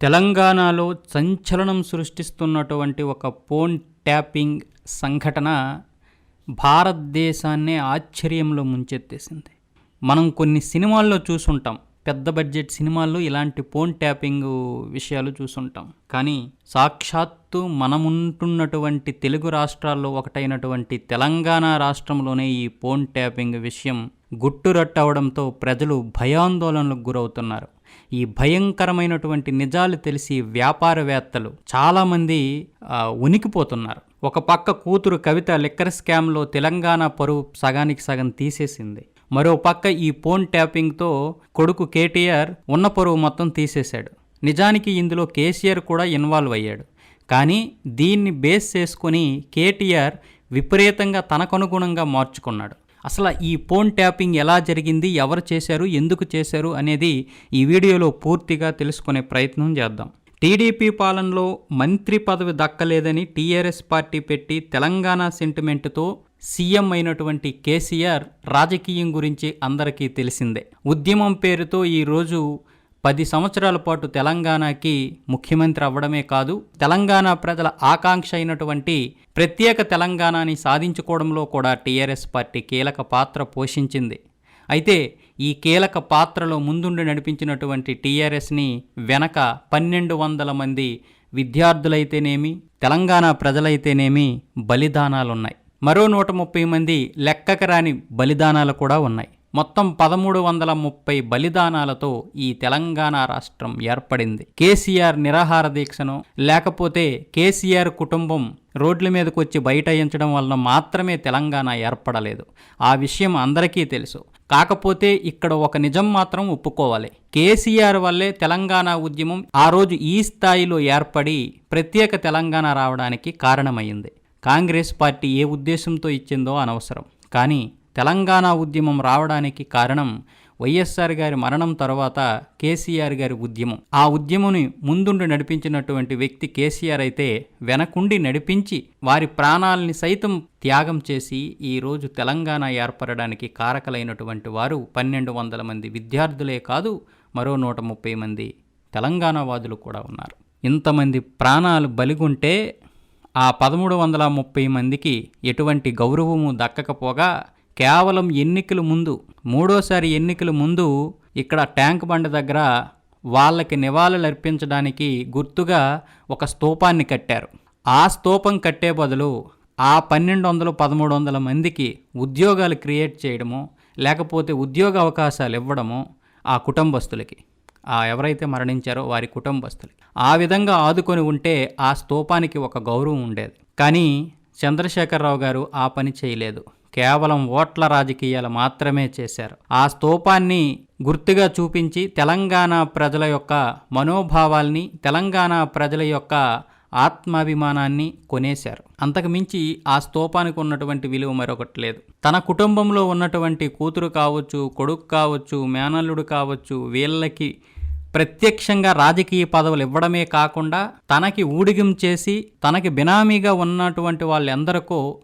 తెలంగాణలో సంచలనం సృష్టిస్తున్నటువంటి ఒక ఫోన్ ట్యాపింగ్ సంఘటన భారతదేశాన్నే ఆశ్చర్యంలో ముంచెత్తేసింది. మనం కొన్ని సినిమాల్లో చూసుంటాం. పెద్ద బడ్జెట్ సినిమాల్లో ఇలాంటి ఫోన్ ట్యాపింగ్ విషయాలు చూసుంటాం. కానీ సాక్షాత్తు మనముంటున్నటువంటి తెలుగు రాష్ట్రాల్లో ఒకటైనటువంటి తెలంగాణ రాష్ట్రంలోనే ఈ ఫోన్ ట్యాపింగ్ విషయం గుట్టురట్టవడంతో ప్రజలు భయాందోళనలకు గురవుతున్నారు. ఈ భయంకరమైనటువంటి నిజాలు తెలిసి వ్యాపారవేత్తలు చాలామంది ఉనికిపోతున్నారు. ఒక పక్క కూతురు కవిత లిక్కర్ స్కామ్లో తెలంగాణ పరువు సగానికి సగం తీసేసింది. మరో పక్క ఈ ఫోన్ ట్యాపింగ్తో కొడుకు కేటీఆర్ ఉన్న పరువు మొత్తం తీసేశాడు. నిజానికి ఇందులో కేసీఆర్ కూడా ఇన్వాల్వ్ అయ్యాడు. కానీ దీన్ని బేస్ చేసుకొని కేటీఆర్ విపరీతంగా తనకనుగుణంగా మార్చుకున్నాడు. అసలు ఈ ఫోన్ ట్యాపింగ్ ఎలా జరిగింది? ఎవరు చేశారు? ఎందుకు చేశారు? అనేది ఈ వీడియోలో పూర్తిగా తెలుసుకునే ప్రయత్నం చేద్దాం. టీడీపీ పాలనలో మంత్రి పదవి దక్కలేదని టీఆర్ఎస్ పార్టీ పెట్టి తెలంగాణ సెంటిమెంట్తో సీఎం అయినటువంటి కేసీఆర్ రాజకీయం గురించి అందరికీ తెలిసిందే. ఉద్యమం పేరుతో ఈరోజు పది సంవత్సరాల పాటు తెలంగాణకి ముఖ్యమంత్రి అవ్వడమే కాదు తెలంగాణ ప్రజల ఆకాంక్ష అయినటువంటి ప్రత్యేక తెలంగాణని సాధించుకోవడంలో కూడా టీఆర్ఎస్ పార్టీ కీలక పాత్ర పోషించింది. అయితే ఈ కీలక పాత్రలో ముందుండి నడిపించినటువంటి టీఆర్ఎస్ని వెనక పన్నెండు వందల మంది విద్యార్థులైతేనేమి తెలంగాణ ప్రజలైతేనేమి బలిదానాలున్నాయి. మరో నూట ముప్పై మంది లెక్కకరాని బలిదానాలు కూడా ఉన్నాయి. మొత్తం పదమూడు వందల ముప్పై బలిదానాలతో ఈ తెలంగాణ రాష్ట్రం ఏర్పడింది. కేసీఆర్ నిరాహార దీక్షను లేకపోతే కేసీఆర్ కుటుంబం రోడ్ల మీదకు వచ్చి బయటయించడం వలన మాత్రమే తెలంగాణ ఏర్పడలేదు. ఆ విషయం అందరికీ తెలుసు. కాకపోతే ఇక్కడ ఒక నిజం మాత్రం ఒప్పుకోవాలి. కేసీఆర్ వల్లే తెలంగాణ ఉద్యమం ఆ రోజు ఈ స్థాయిలో ఏర్పడి ప్రత్యేక తెలంగాణ రావడానికి కారణమైంది. కాంగ్రెస్ పార్టీ ఏ ఉద్దేశంతో ఇచ్చిందో అనవసరం. కానీ తెలంగాణ ఉద్యమం రావడానికి కారణం వైఎస్ఆర్ గారి మరణం తర్వాత కేసీఆర్ గారి ఉద్యమం. ఆ ఉద్యముని ముందుండి నడిపించినటువంటి వ్యక్తి కేసీఆర్ అయితే వెనకుండి నడిపించి వారి ప్రాణాలని సైతం త్యాగం చేసి ఈరోజు తెలంగాణ ఏర్పడడానికి కారకలైనటువంటి వారు పన్నెండు వందల మంది విద్యార్థులే కాదు మరో నూట ముప్పై మంది తెలంగాణ వాదులు కూడా ఉన్నారు. ఇంతమంది ప్రాణాలు బలిగుంటే ఆ పదమూడు వందల ముప్పై మందికి ఎటువంటి గౌరవము దక్కకపోగా కేవలం ఎన్నికల ముందు మూడోసారి ఎన్నికల ముందు ఇక్కడ ట్యాంక్ బండ్ దగ్గర వాళ్ళకి నివాళులు అర్పించడానికి గుర్తుగా ఒక స్తూపాన్ని కట్టారు. ఆ స్తూపం కట్టే బదులు ఆ పన్నెండు వందలు పదమూడు వందల మందికి ఉద్యోగాలు క్రియేట్ చేయడము లేకపోతే ఉద్యోగ అవకాశాలు ఇవ్వడము ఆ కుటుంబస్తులకి. ఆ ఎవరైతే మరణించారో వారి కుటుంబస్తులకి. ఆ విధంగా ఆదుకొని ఉంటే ఆ స్తూపానికి ఒక గౌరవం ఉండేది. కానీ చంద్రశేఖరరావు గారు ఆ పని చేయలేదు. కేవలం ఓట్ల రాజకీయాలు మాత్రమే చేశారు. ఆ స్తూపాన్ని గుర్తుగా చూపించి తెలంగాణ ప్రజల యొక్క మనోభావాల్ని తెలంగాణ ప్రజల యొక్క ఆత్మాభిమానాన్ని కొనేశారు. అంతకు మించి ఆ స్తూపానికి ఉన్నటువంటి విలువ మరొకటి లేదు. తన కుటుంబంలో ఉన్నటువంటి కూతురు కావచ్చు కొడుకు కావచ్చు మేనల్లుడు కావచ్చు వీళ్ళకి ప్రత్యక్షంగా రాజకీయ పదవులు ఇవ్వడమే కాకుండా తనకి ఊడిగం చేసి తనకి బినామీగా ఉన్నటువంటి వాళ్ళందరికో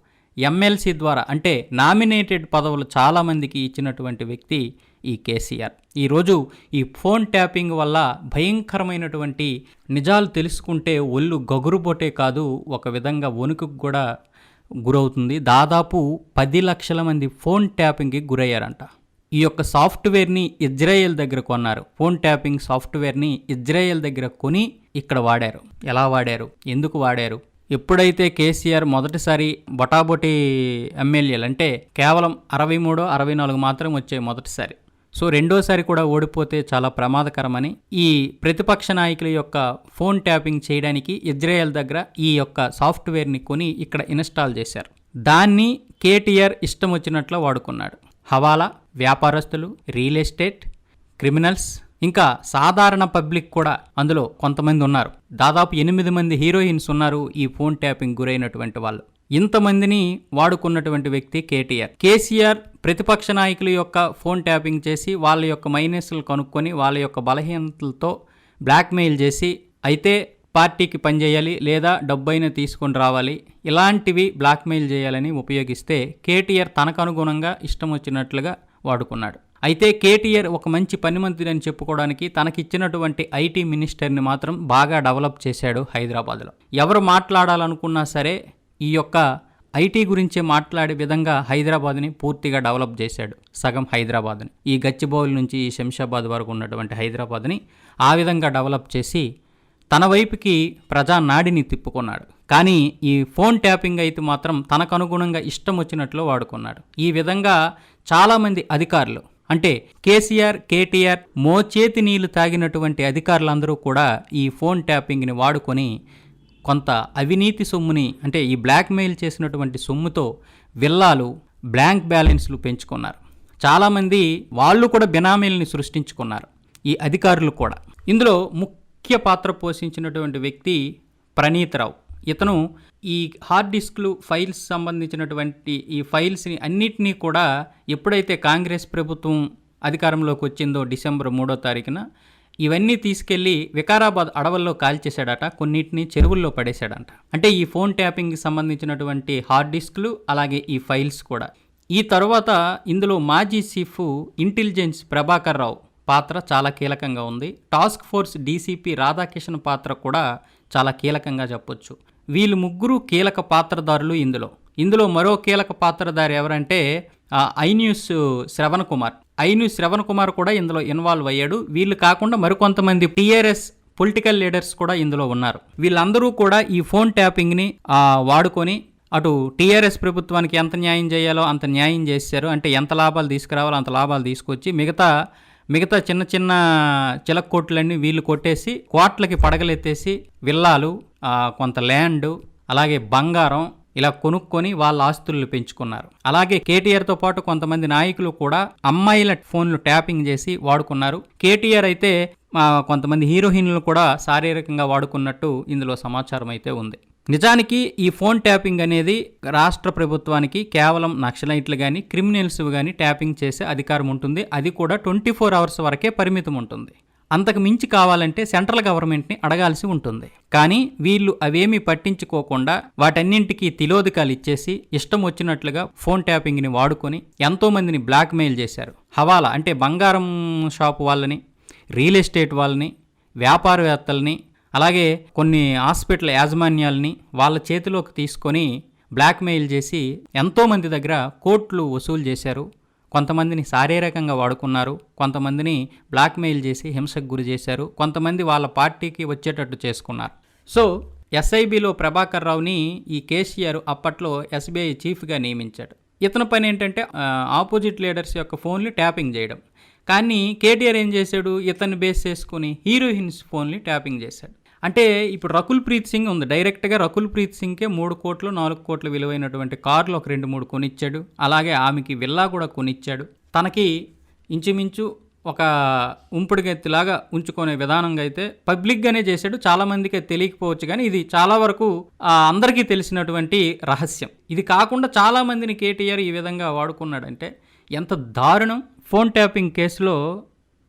ఎమ్మెల్సీ ద్వారా అంటే నామినేటెడ్ పదవులు చాలామందికి ఇచ్చినటువంటి వ్యక్తి ఈ కేసీఆర్. ఈరోజు ఈ ఫోన్ ట్యాపింగ్ వల్ల భయంకరమైనటువంటి నిజాలు తెలుసుకుంటే ఒళ్ళు గగురుబొటే కాదు ఒక విధంగా వణుకుకు కూడా గురవుతుంది. దాదాపు పది లక్షల మంది ఫోన్ ట్యాపింగ్కి గురయ్యారంట. ఈ యొక్క సాఫ్ట్వేర్ని ఇజ్రాయెల్ దగ్గర కొన్నారు. ఫోన్ ట్యాపింగ్ సాఫ్ట్వేర్ని ఇజ్రాయెల్ దగ్గర కొని ఇక్కడ వాడారు. ఎలా వాడారు? ఎందుకు వాడారు? ఎప్పుడైతే కేసీఆర్ మొదటిసారి బొటాబొటి ఎమ్మెల్యేలు అంటే కేవలం అరవై మూడు అరవై నాలుగు మాత్రం వచ్చాయి మొదటిసారి. సో రెండోసారి కూడా ఓడిపోతే చాలా ప్రమాదకరమని ఈ ప్రతిపక్ష నాయకుల యొక్క ఫోన్ ట్యాపింగ్ చేయడానికి ఇజ్రాయెల్ దగ్గర ఈ యొక్క సాఫ్ట్వేర్ని కొని ఇక్కడ ఇన్స్టాల్ చేశారు. దాన్ని కేటీఆర్ ఇష్టం వచ్చినట్లు వాడుకున్నాడు. హవాలా వ్యాపారస్తులు రియల్ ఎస్టేట్ క్రిమినల్స్ ఇంకా సాధారణ పబ్లిక్ కూడా అందులో కొంతమంది ఉన్నారు. దాదాపు ఎనిమిది మంది హీరోయిన్స్ ఉన్నారు ఈ ఫోన్ ట్యాపింగ్ గురైనటువంటి వాళ్ళు. ఇంతమందిని వాడుకున్నటువంటి వ్యక్తి కేటీఆర్. కేసీఆర్ ప్రతిపక్ష నాయకుల యొక్క ఫోన్ ట్యాపింగ్ చేసి వాళ్ళ యొక్క మైనస్లు కనుక్కొని వాళ్ళ యొక్క బలహీనతలతో బ్లాక్మెయిల్ చేసి అయితే పార్టీకి పనిచేయాలి లేదా డబ్బైనా తీసుకొని రావాలి ఇలాంటివి బ్లాక్మెయిల్ చేయాలని ఉపయోగిస్తే కేటీఆర్ తనకు అనుగుణంగా ఇష్టం వచ్చినట్లుగా వాడుకున్నాడు. అయితే కేటీఆర్ ఒక మంచి పనిమంతుడు అని చెప్పుకోవడానికి తనకిచ్చినటువంటి ఐటీ మినిస్టర్ని మాత్రం బాగా డెవలప్ చేశాడు హైదరాబాద్లో. ఎవరు మాట్లాడాలనుకున్నా సరే ఈ యొక్క ఐటీ గురించి మాట్లాడే విధంగా హైదరాబాద్ని పూర్తిగా డెవలప్ చేశాడు సగం హైదరాబాద్ని. ఈ గచ్చిబౌలి నుంచి ఈ శంషాబాద్ వరకు ఉన్నటువంటి హైదరాబాద్ని ఆ విధంగా డెవలప్ చేసి తన వైపుకి ప్రజా నాడిని తిప్పుకున్నాడు. కానీ ఈ ఫోన్ ట్యాపింగ్ అయితే మాత్రం తనకు అనుగుణంగా ఇష్టం వచ్చినట్లు వాడుకున్నాడు. ఈ విధంగా చాలామంది అధికారులు అంటే కేసీఆర్ కేటీఆర్ మోచేతి నీళ్ళు తాగినటువంటి అధికారులందరూ కూడా ఈ ఫోన్ ట్యాపింగ్ని వాడుకొని కొంత అవినీతి సొమ్ముని అంటే ఈ బ్లాక్మెయిల్ చేసినటువంటి సొమ్ముతో విల్లాలు బ్లాంక్ బ్యాలెన్స్లు పెంచుకున్నారు. చాలామంది వాళ్ళు కూడా బినామీలని సృష్టించుకున్నారు ఈ అధికారులు కూడా. ఇందులో ముఖ్య పాత్ర పోషించినటువంటి వ్యక్తి ప్రణీతరావు. ఇతను ఈ హార్డ్ డిస్క్లు ఫైల్స్ సంబంధించినటువంటి ఈ ఫైల్స్ని అన్నిటినీ కూడా ఎప్పుడైతే కాంగ్రెస్ ప్రభుత్వం అధికారంలోకి వచ్చిందో డిసెంబర్ మూడో తారీఖున ఇవన్నీ తీసుకెళ్ళి వికారాబాద్ అడవుల్లో కాల్చేశాడట కొన్నిటిని చెరువుల్లో పడేశాడంట. అంటే ఈ ఫోన్ ట్యాపింగ్కి సంబంధించినటువంటి హార్డ్ డిస్క్లు అలాగే ఈ ఫైల్స్ కూడా. ఈ తర్వాత ఇందులో మాజీ చీఫ్ ఇంటెలిజెన్స్ ప్రభాకర్ రావు పాత్ర చాలా కీలకంగా ఉంది. టాస్క్ ఫోర్స్ డీసీపీ రాధాకిషన్ పాత్ర కూడా చాలా కీలకంగా చెప్పొచ్చు. వీళ్ళు ముగ్గురు కీలక పాత్రదారులు ఇందులో. ఇందులో మరో కీలక పాత్రధారి ఎవరంటే I News Shravan Kumar I News Shravan Kumar కూడా ఇందులో ఇన్వాల్వ్ అయ్యాడు. వీళ్ళు కాకుండా మరికొంతమంది టీఆర్ఎస్ పొలిటికల్ లీడర్స్ కూడా ఇందులో ఉన్నారు. వీళ్ళందరూ కూడా ఈ ఫోన్ ట్యాపింగ్ని వాడుకొని అటు టీఆర్ఎస్ ప్రభుత్వానికి ఎంత న్యాయం చేయాలో అంత న్యాయం చేశారు. అంటే ఎంత లాభాలు తీసుకురావాలో అంత లాభాలు తీసుకొచ్చి మిగతా మిగతా చిన్న చిన్న చిలక్కోట్లన్నీ వీళ్ళు కొట్టేసి కోట్లకి పడగలెత్తేసి విల్లాలు కొంత ల్యాండ్ అలాగే బంగారం ఇలా కొనుక్కొని వాళ్ళ ఆస్తులను పెంచుకున్నారు. అలాగే కేటీఆర్తో పాటు కొంతమంది నాయకులు కూడా అమ్మాయిల ఫోన్లు ట్యాపింగ్ చేసి వాడుకున్నారు. కేటీఆర్ అయితే కొంతమంది హీరోయిన్లు కూడా శారీరకంగా వాడుకున్నట్టు ఇందులో సమాచారం అయితే ఉంది. నిజానికి ఈ ఫోన్ ట్యాపింగ్ అనేది రాష్ట్ర ప్రభుత్వానికి కేవలం నక్సలైట్లు కానీ క్రిమినల్స్ కానీ ట్యాపింగ్ చేసే అధికారం ఉంటుంది. అది కూడా ట్వంటీ ఫోర్ అవర్స్ వరకే పరిమితం ఉంటుంది. అంతకు మించి కావాలంటే సెంట్రల్ గవర్నమెంట్ని అడగాల్సి ఉంటుంది. కానీ వీళ్ళు అవేమీ పట్టించుకోకుండా వాటన్నింటికి తిలోదకాలు ఇచ్చేసి ఇష్టం వచ్చినట్లుగా ఫోన్ ట్యాపింగ్ని వాడుకొని ఎంతోమందిని బ్లాక్మెయిల్ చేశారు. హవాలా అంటే బంగారం షాపు వాళ్ళని రియల్ ఎస్టేట్ వాళ్ళని వ్యాపారవేత్తల్ని అలాగే కొన్ని హాస్పిటల్ యాజమాన్యాల్ని వాళ్ళ చేతిలోకి తీసుకొని బ్లాక్మెయిల్ చేసి ఎంతోమంది దగ్గర కోట్లు వసూలు చేశారు. కొంతమందిని శారీరకంగా వాడుకున్నారు కొంతమందిని బ్లాక్మెయిల్ చేసి హింసకు గురి చేశారు కొంతమంది వాళ్ళ పార్టీకి వచ్చేటట్టు చేసుకున్నారు. సో ఎస్ఐబిలో ప్రభాకర్ రావుని ఈ కేసీఆర్ అప్పట్లో ఎస్బీఐ చీఫ్గా నియమించాడు. ఇతని పని ఏంటంటే ఆపోజిట్ లీడర్స్ యొక్క ఫోన్లు ట్యాపింగ్ చేయడం. కానీ కేటీఆర్ ఏం చేశాడు? ఇతన్ని బేస్ చేసుకుని హీరోయిన్స్ ఫోన్లు ట్యాపింగ్ చేశాడు. అంటే ఇప్పుడు రకుల్ ప్రీత్ సింగ్ ఉంది. డైరెక్ట్గా రకుల్ ప్రీత్ సింగ్కే మూడు కోట్లు నాలుగు కోట్ల విలువైనటువంటి కార్లు ఒక రెండు మూడు కొనిచ్చాడు. అలాగే ఆమెకి విల్లా కూడా కొనిచ్చాడు. తనకి ఇంచుమించు ఒక ఉంపుడుగెత్తిలాగా ఉంచుకునే విధానంగా అయితే పబ్లిక్గానే చేశాడు. చాలామందికి తెలియకపోవచ్చు కానీ ఇది చాలా వరకు అందరికీ తెలిసినటువంటి రహస్యం. ఇది కాకుండా చాలామందిని కేటీఆర్ ఈ విధంగా వాడుకున్నాడంటే ఎంత దారుణం. ఫోన్ ట్యాపింగ్ కేసులో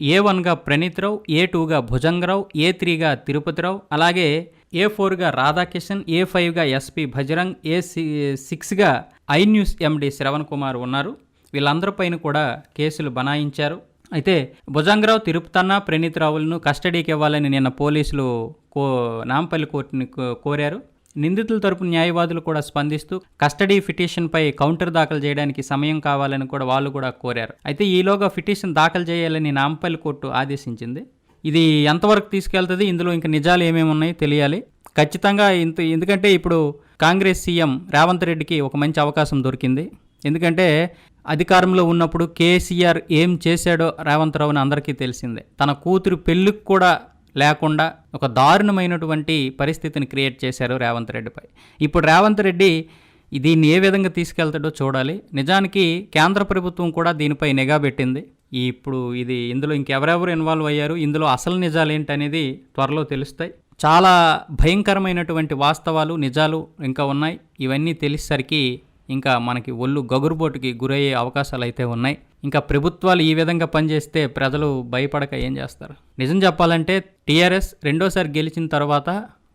ఏ వన్గా ప్రణీత్ రావు ఏ టూగా భుజంగరావు ఏ త్రీగా తిరుపతిరావు అలాగే ఏ ఫోర్గా రాధాకిషన్ ఏ ఫైవ్గా SP Bajrang A C సిక్స్గా I News MD Shravan Kumar ఉన్నారు. వీళ్ళందరిపైన కూడా కేసులు బనాయించారు. అయితే భుజంగరావు తిరుపతన్న ప్రణీత్ రావులను కస్టడీకి ఇవ్వాలని నిన్న పోలీసులు కో నాంపల్లి కోర్టుని కో- కోరారు. నిందితుల తరపు న్యాయవాదులు కూడా స్పందిస్తూ కస్టడీ పిటిషన్పై కౌంటర్ దాఖలు చేయడానికి సమయం కావాలని కూడా వాళ్ళు కూడా కోరారు. అయితే ఈలోగా పిటిషన్ దాఖలు చేయాలని నాంపల్లి కోర్టు ఆదేశించింది. ఇది ఎంతవరకు తీసుకెళ్తుంది? ఇందులో ఇంకా నిజాలు ఏమేమి ఉన్నాయి తెలియాలి. ఖచ్చితంగా ఇంత ఎందుకంటే ఇప్పుడు కాంగ్రెస్ సీఎం రేవంత్ రెడ్డికి ఒక మంచి అవకాశం దొరికింది. ఎందుకంటే అధికారంలో ఉన్నప్పుడు కేసీఆర్ ఏం చేశాడో రేవంత్ రావుని అందరికీ తెలిసిందే. తన కూతురు పెళ్ళికి కూడా లేకుండా ఒక దారుణమైనటువంటి పరిస్థితిని క్రియేట్ చేశారు రేవంత్ రెడ్డిపై. ఇప్పుడు రేవంత్ రెడ్డి దీన్ని ఏ విధంగా తీసుకెళ్తాడో చూడాలి. నిజానికి కేంద్ర ప్రభుత్వం కూడా దీనిపై నిఘా పెట్టింది. ఇప్పుడు ఇది ఇందులో ఇంకెవరెవరు ఇన్వాల్వ్ అయ్యారు ఇందులో అసలు నిజాలు ఏంటనేది త్వరలో తెలుస్తాయి. చాలా భయంకరమైనటువంటి వాస్తవాలు నిజాలు ఇంకా ఉన్నాయి. ఇవన్నీ తెలిసేసరికి ఇంకా మనకి ఒళ్ళు గగురుబోటుకి గురయ్యే అవకాశాలు అయితే ఉన్నాయి. ఇంకా ప్రభుత్వాలు ఈ విధంగా పనిచేస్తే ప్రజలు భయపడక ఏం చేస్తారు? నిజం చెప్పాలంటే టీఆర్ఎస్ రెండోసారి గెలిచిన తర్వాత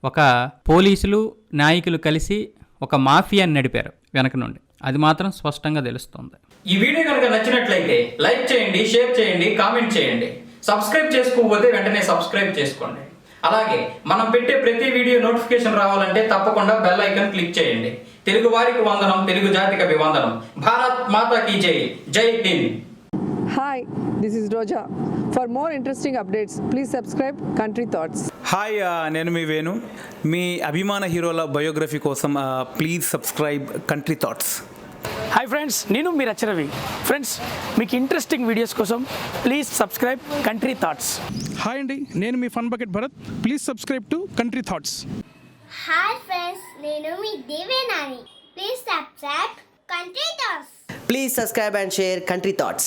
ఒక పోలీసులు నాయకులు కలిసి ఒక మాఫియాని నడిపారు వెనక నుండి. అది మాత్రం స్పష్టంగా తెలుస్తుంది. ఈ వీడియో కనుక నచ్చినట్లయితే లైక్ చేయండి షేర్ చేయండి కామెంట్ చేయండి. సబ్స్క్రైబ్ చేసుకోకపోతే వెంటనే సబ్స్క్రైబ్ చేసుకోండి. అలాగే మనం పెట్టే ప్రతి వీడియో నోటిఫికేషన్ రావాలంటే తప్పకుండా బెల్ ఐకాన్ క్లిక్ చేయండి. తెలుగు వారికి వందనం తెలుగు జాతికి అభివందనం. భారత్ మాతా కీ జై. జై Hind. Hi, this is Roja. For more interesting updates, please subscribe Country Thoughts. Hi నేను మీ వేణు. మీ అభిమాన హీరోల బయోగ్రఫీ కోసం please subscribe Country Thoughts hi friends నేను మీ రచరవి ఫ్రెండ్స్ మీకు ఇంట్రెస్టింగ్ వీడియోస్ కోసం please subscribe Country Thoughts hi అండి నేను మీ Fun Bucket Bharath. Please subscribe to Country Thoughts hi friends నేను మీ దేవేనాని please subscribe Country Thoughts Please subscribe and share Country Thoughts.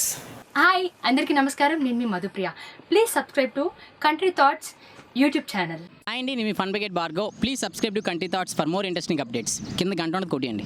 Hi అందరికీ నమస్కారం. నేను మీ Madhupriya. Please subscribe to Country Thoughts YouTube channel hi అండి నేను మీ Fun Bucket Bhargav please subscribe to Country Thoughts for more interesting updates కింద గంట కొట్టియండి.